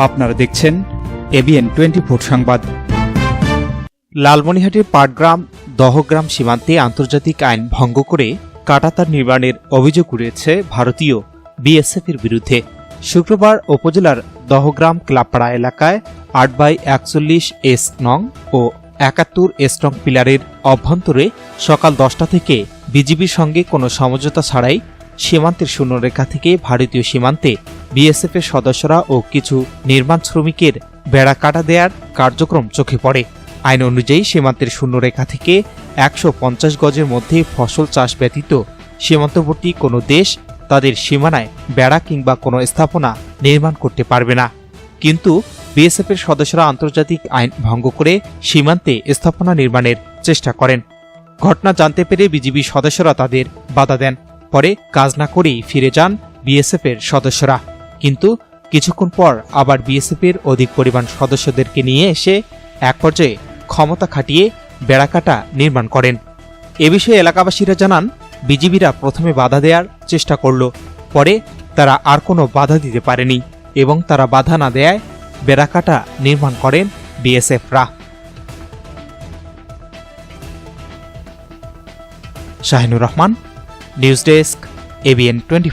আপনারা দেখছেন ABN twenty four সংবাদ। লালমনিহাটের পাটগ্রাম, দহগ্রাম সীমান্তে আন্তর্জাতিক আইন ভঙ্গ করে কাটাতার নির্মাণের অভিযোগ উঠেছে ভারতীয় বিএসএফের বিরুদ্ধে। শুক্রবার উপজেলার দহগ্রাম ক্লাবপাড়া এলাকায় আট বাই একচল্লিশ এস নং ও একাত্তর এস নং পিলারের অভ্যন্তরে সকাল দশটা থেকে বিজিবির সঙ্গে কোনো সমঝোতা ছাড়াই সীমান্তের শূন্যরেখা থেকে ভারতীয় সীমান্তে বিএসএফের সদস্যরা ও কিছু নির্মাণ শ্রমিকের বেড়া কাটা দেওয়ার কার্যক্রম চোখে পড়ে। আইন অনুযায়ী সীমান্তের শূন্যরেখা থেকে একশো পঞ্চাশ গজের মধ্যে ফসল চাষ ব্যতীত সীমান্তবর্তী কোনো দেশ তাদের সীমানায় বেড়া কিংবা কোনো স্থাপনা নির্মাণ করতে পারবে না। কিন্তু বিএসএফের সদস্যরা আন্তর্জাতিক আইন ভঙ্গ করে সীমান্তে স্থাপনা নির্মাণের চেষ্টা করেন। ঘটনা জানতে পেরে বিজিবি সদস্যরা তাদের বাধা দেন। পরে কাজ না করেই ফিরে যান বিএসএফের সদস্যরা। কিন্তু কিছুক্ষণ পর আবার বিএসএফের অধিক পরিমাণ সদস্যদেরকে নিয়ে এসে এক পর্যায়ে ক্ষমতা খাটিয়ে বেড়াকাটা নির্মাণ করেন। এ বিষয়ে এলাকাবাসীরা জানান, বিজিবিরা প্রথমে বাধা দেওয়ার চেষ্টা করল, পরে তারা আর কোনো বাধা দিতে পারেনি এবং তারা বাধা না দেয়ায় বেড়াকাটা নির্মাণ করেন বিএসএফরা। Shahinur Rahman, news desk ABN twenty